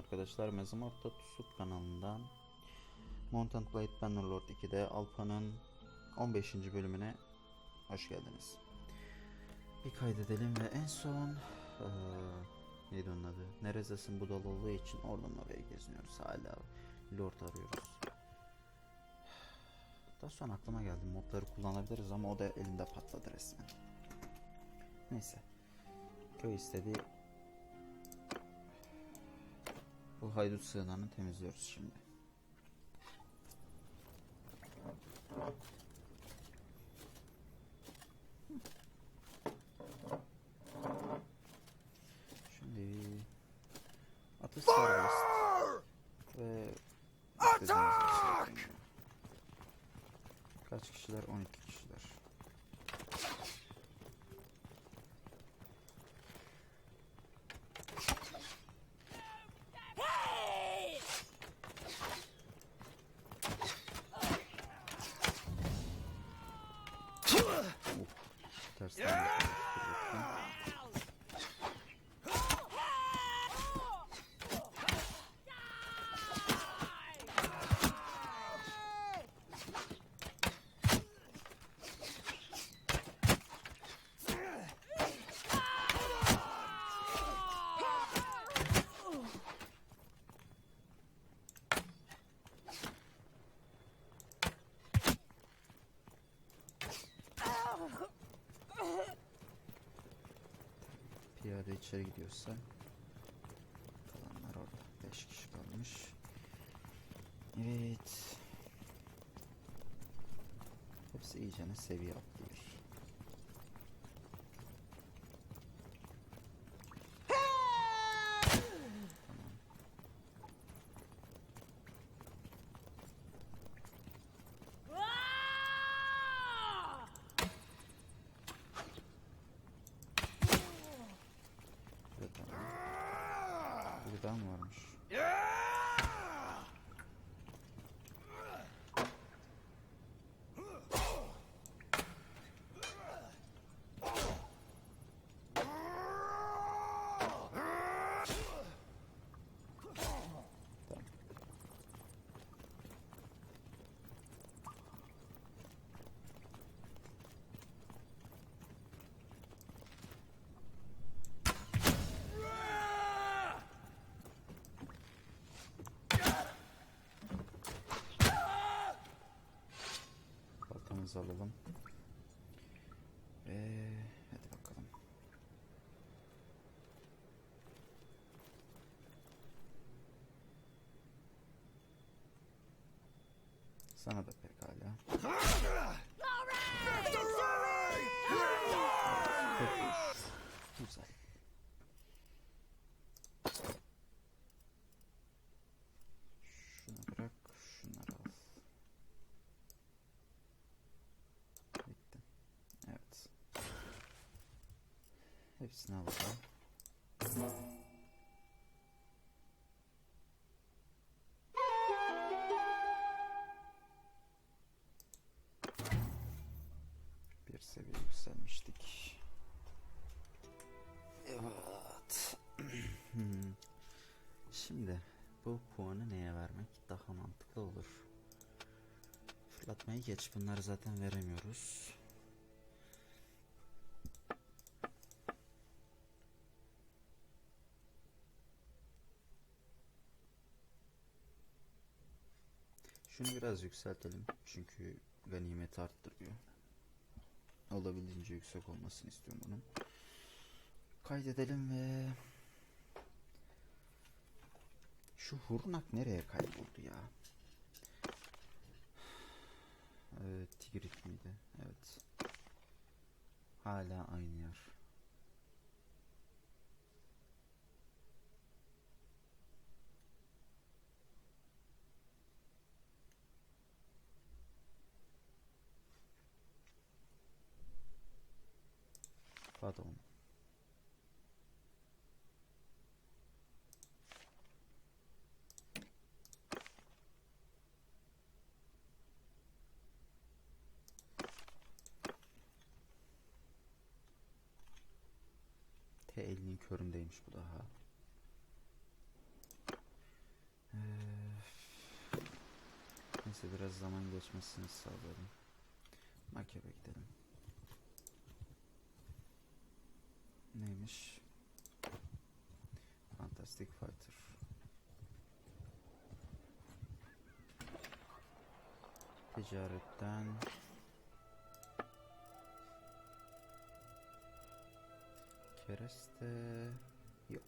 arkadaşlar. Mezimort'ta Tusuk kanalından Mountain Blade Bannerlord 2'de Alpa'nın 15. bölümüne hoş geldiniz. Bir kaydedelim ve en son eee neydi onun adı? Nerezes'in budal olduğu için oradan oraya geziniyoruz. Hala Lord arıyoruz. Daha sonra aklıma geldi modları kullanabiliriz ama o da elimde patladı resmen. Neyse. Köy istedi. Bu haydut sığınağını temizliyoruz şimdi. İçeri gidiyorsa kalanlar orada. 5 kişi kalmış. Evet. Hepsi iyicene seviye atlıyor. Tamam. Evet, tamam. Biri daha mı varmış? Tamam. Baltamızı alalım. Ve hadi bakalım. Sana da pekala. Güzel. Şunu bırak, şunları al. Bitti. Evet. Hepsini alalım. Bir seviye yükselmiştik. Evet. Şimdi bu puanı neye vermek daha mantıklı olur? Fırlatmayı geç. Bunları zaten veremiyoruz. Şunu biraz yükseltelim. Çünkü ganimeti arttırıyor. Olabildiğince yüksek olmasını istiyorum bunun. Kaydedelim ve şu hurnak nereye kayboldu ya? Evet, Tigrit miydi? Evet. Hala aynı yer. Te 50'nin köründeymiş bu daha. Ee, neyse biraz zaman geçmesini sağlayalım. Makebe gidelim. Neymiş? Fantastic Fighter. Ticaretten Kereste yok.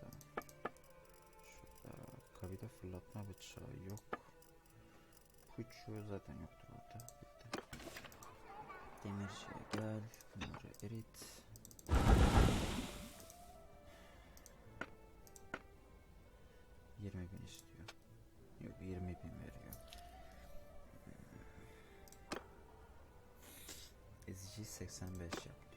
Tamam. Şurada kabide fırlatma bıçağı yok. Puçu zaten yoktur orada. Bitti. Demirciye gel. Bunları erit. Yirmi bin istiyor. Yok yirmi bin veriyor. Ezici 85 yap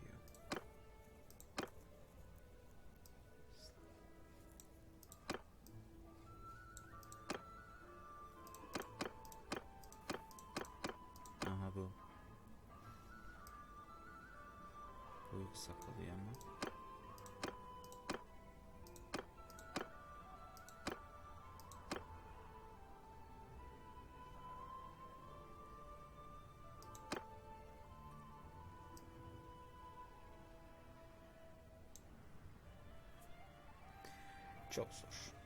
Çok zor.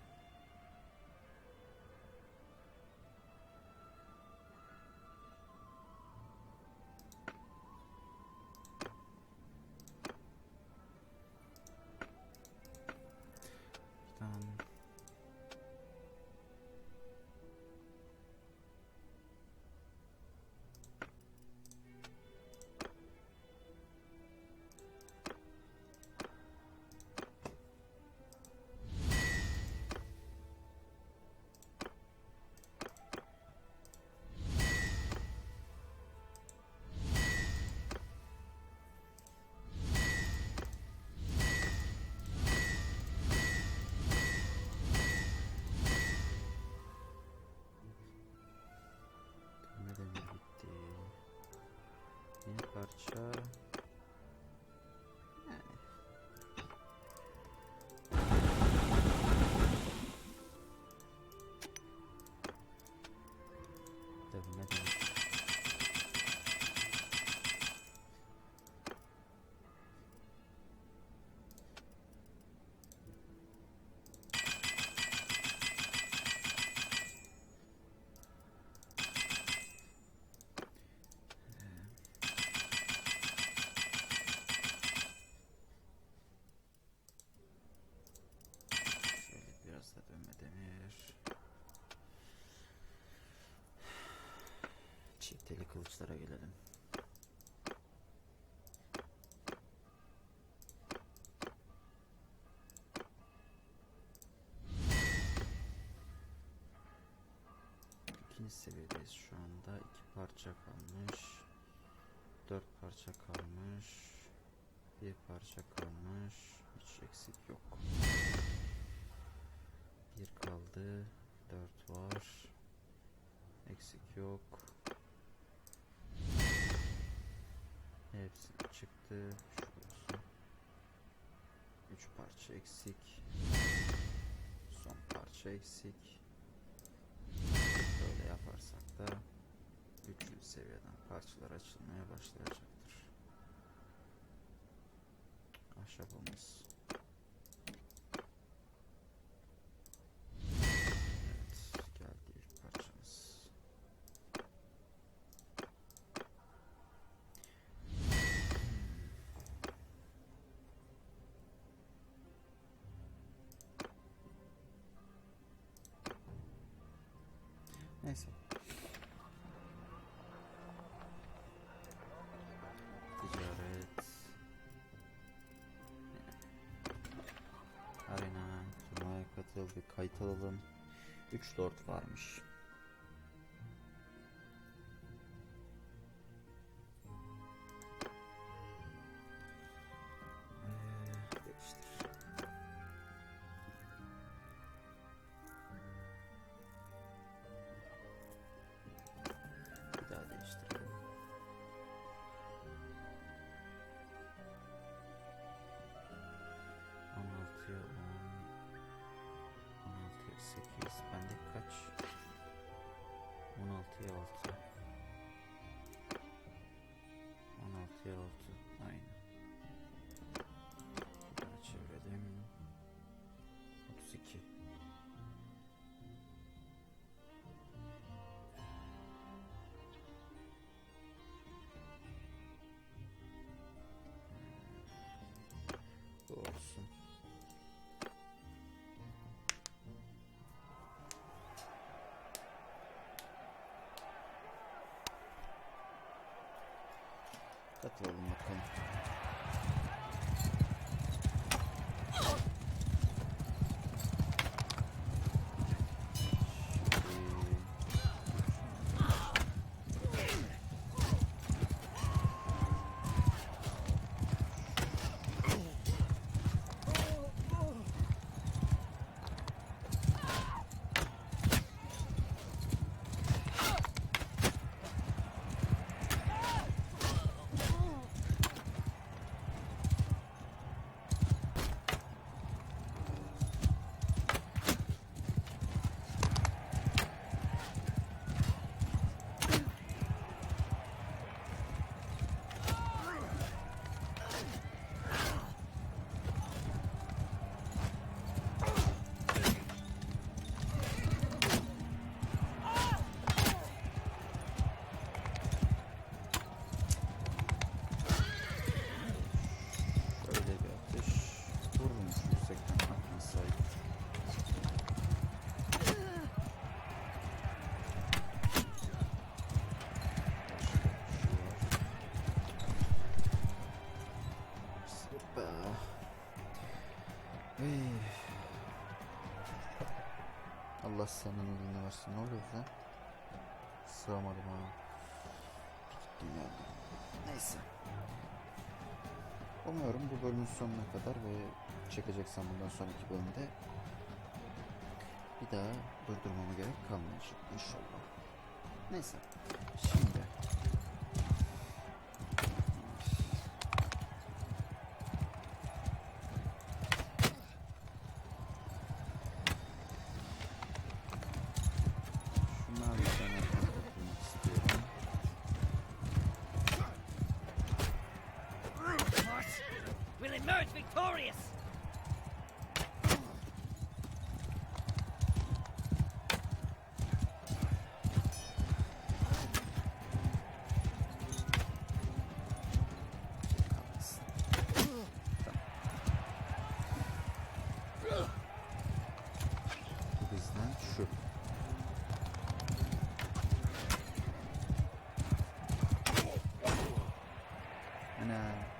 Kılıçlara gelelim. İkinci seviyedeyiz şu anda. İki parça kalmış. Dört parça kalmış. Bir parça kalmış. Hiç eksik yok. Bir kaldı. Dört var. Eksik yok. Şurası. Üç parça eksik. Son parça eksik. Böyle yaparsak da üçüncü seviyeden parçalar açılmaya başlayacaktır. Ahşabımız. Evet, geldi ilk parçamız. Neyse. Ticaret. Arena. Turnuvaya katıl bir kayıt alalım. 3 lord varmış. Dikkatli olun Allah senin iyiliğini versin. Ne? Sığamadım ha. Gittim. Neyse. Umuyorum bu bölümün sonuna kadar ve çekeceksem bundan sonraki bölümde bir daha durdurmama gerek kalmayacak inşallah. Neyse. Şimdi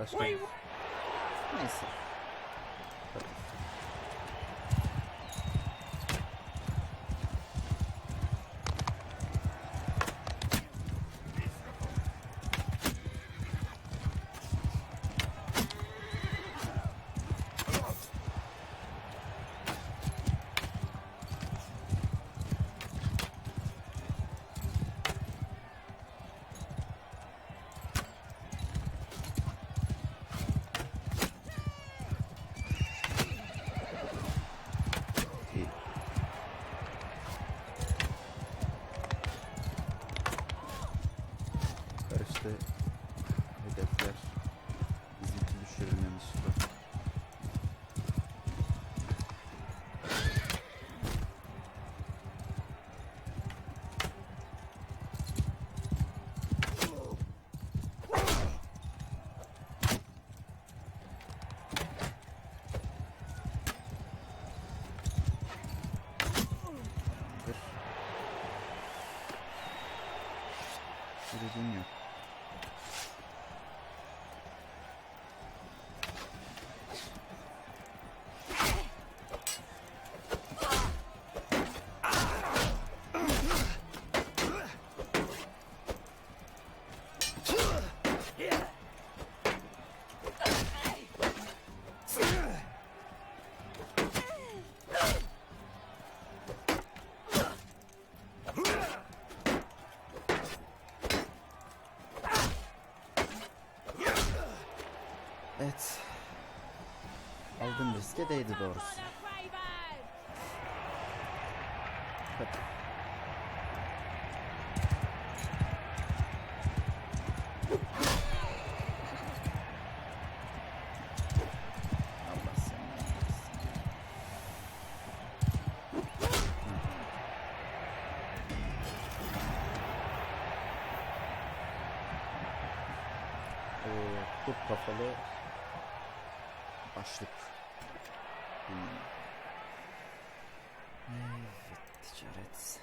Acho que. isso riske değdi doğrusu. Hadi. Ee, kurt kafalı başlık. Hmm. Evet, ticaret.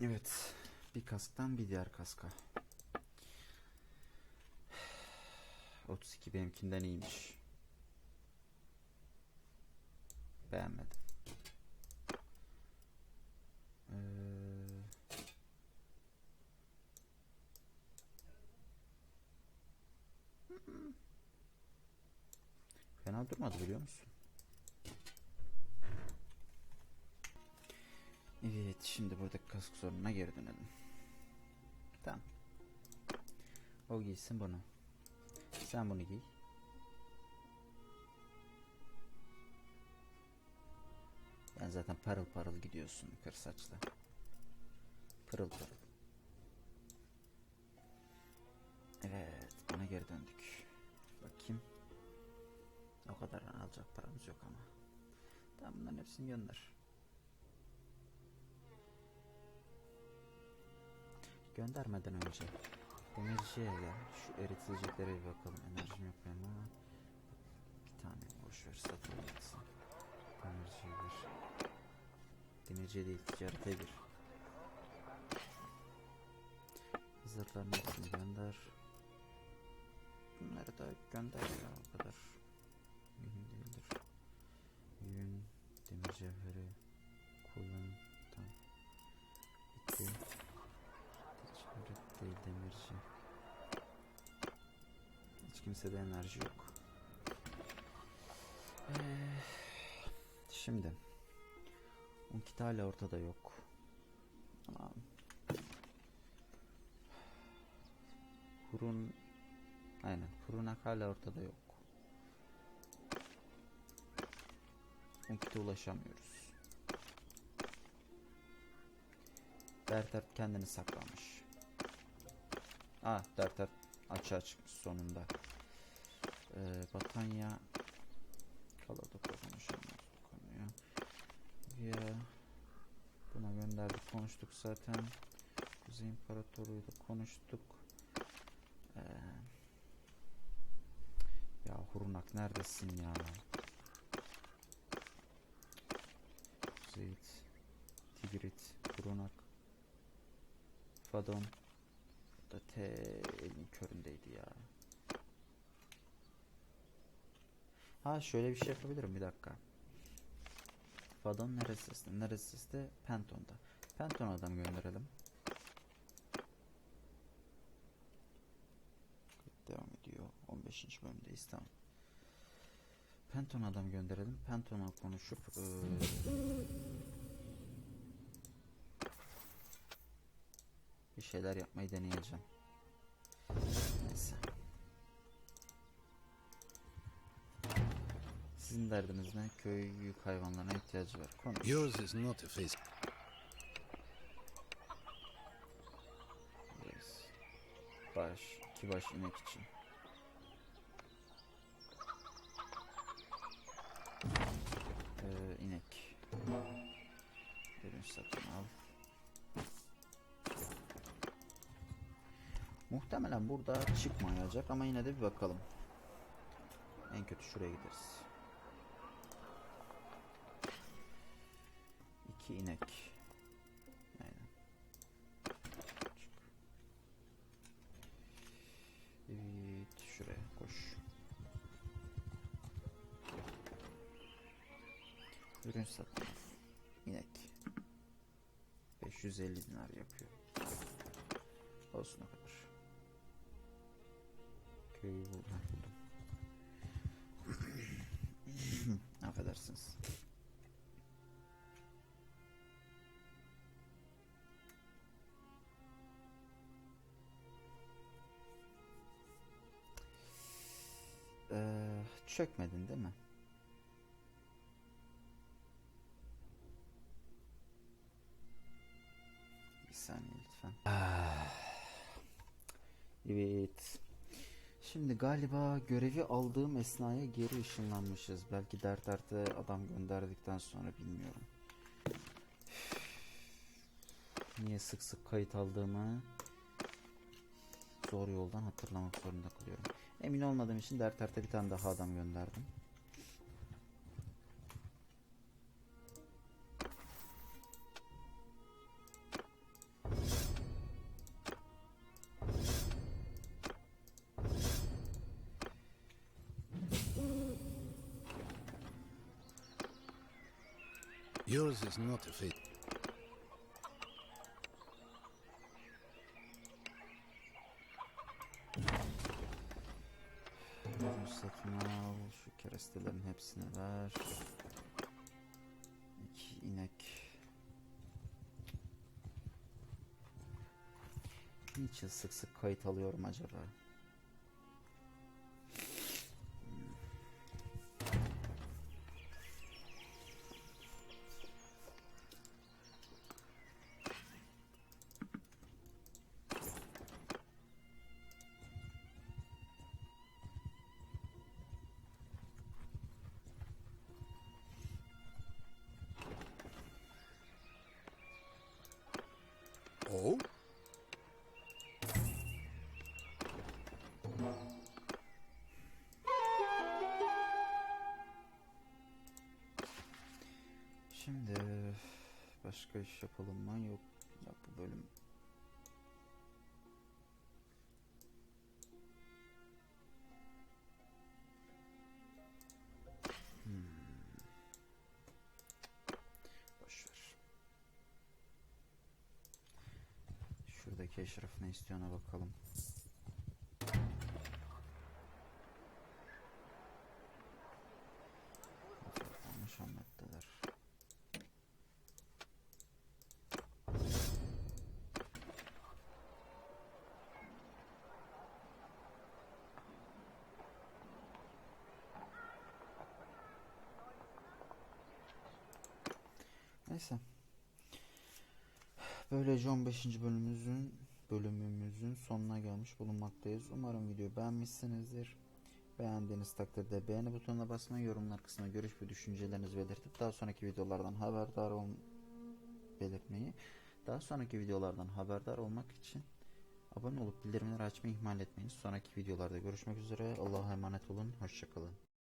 Evet, bir kasktan bir diğer kaska. 32 benimkinden iyiymiş. Beğenmedim. Ee, Fena durmadı biliyor musun? Evet şimdi buradaki kask sorununa geri dönelim. Tamam. O giysin bunu. Sen bunu giy. Yani zaten parıl parıl gidiyorsun kır saçla. Pırıl pırıl. Evet bana geri döndük. Bakayım. O kadar alacak paramız yok ama. Tamam bunların hepsini gönder. Göndermeden önce demirciye gel. Şu eritileceklere bir bakalım. Enerjim yok benim ama bir tane boş ver satın gitsin. Demirciye gir. Demirciye değil ticarete gir. Hazırların hepsini gönder. Bunları da gönder ya o kadar. Mühim değildir. Yün, demir cevheri, kullan, kimsede enerji yok. Ee, şimdi. Unkit hala ortada yok. Ama Kurun Aynen. Kurunak hala ortada yok. Unkit'e ulaşamıyoruz. Dertert kendini saklamış. Ah Dertert açığa çıkmış sonunda. Ee, Batanya Kaladok'a konuşamıyoruz bu konuyu. Ya buna gönderdik konuştuk zaten. Kuzey İmparatorluğu'yla konuştuk. Ee, ya Hurunak neredesin ya? Kuzeyit, Tigrit, Hurunak, Fadon. Da te elin köründeydi ya. Ha şöyle bir şey yapabilirim bir dakika. Fadon neresi? Neresi? Penton'da. Penton adam gönderelim. Devam ediyor. 15. bölümdeyiz tamam. Penton adam gönderelim. Penton'a konuşup eee, bir şeyler yapmayı deneyeceğim. Sizin derdiniz ne? Köy yük hayvanlarına ihtiyacı var. Konuş. Yours is not a face. Yes. Baş, iki baş inek için. Ee, inek. Ürün satın al. Muhtemelen burada çıkmayacak ama yine de bir bakalım. En kötü şuraya gideriz. İki inek. Aynen. Evet, şuraya koş. Ürün satın. al. İnek. 550 dinar yapıyor. Olsun o kadar. Köyü buldum. Affedersiniz. Çökmedin değil mi? Bir saniye lütfen. Ah. Evet. Şimdi galiba görevi aldığım esnaya geri ışınlanmışız. Belki dert artı adam gönderdikten sonra bilmiyorum. Niye sık sık kayıt aldığımı zor yoldan hatırlamak zorunda kalıyorum. Emin olmadığım için dert erte bir tane daha adam gönderdim. Yours is not a fit. Satın al. Şu kerestelerin hepsini ver. İki inek. Niçin sık sık kayıt alıyorum acaba? Başka iş yapalım mı? Yok. Ya bu bölüm Hmm. Şuradaki eşraf ne istiyoruna bakalım. Neyse. Böylece 15. bölümümüzün bölümümüzün sonuna gelmiş bulunmaktayız. Umarım videoyu beğenmişsinizdir. Beğendiğiniz takdirde beğeni butonuna basmayı, yorumlar kısmına görüş ve düşüncelerinizi belirtip daha sonraki videolardan haberdar ol belirtmeyi, daha sonraki videolardan haberdar olmak için abone olup bildirimleri açmayı ihmal etmeyin. Sonraki videolarda görüşmek üzere. Allah'a emanet olun. Hoşçakalın.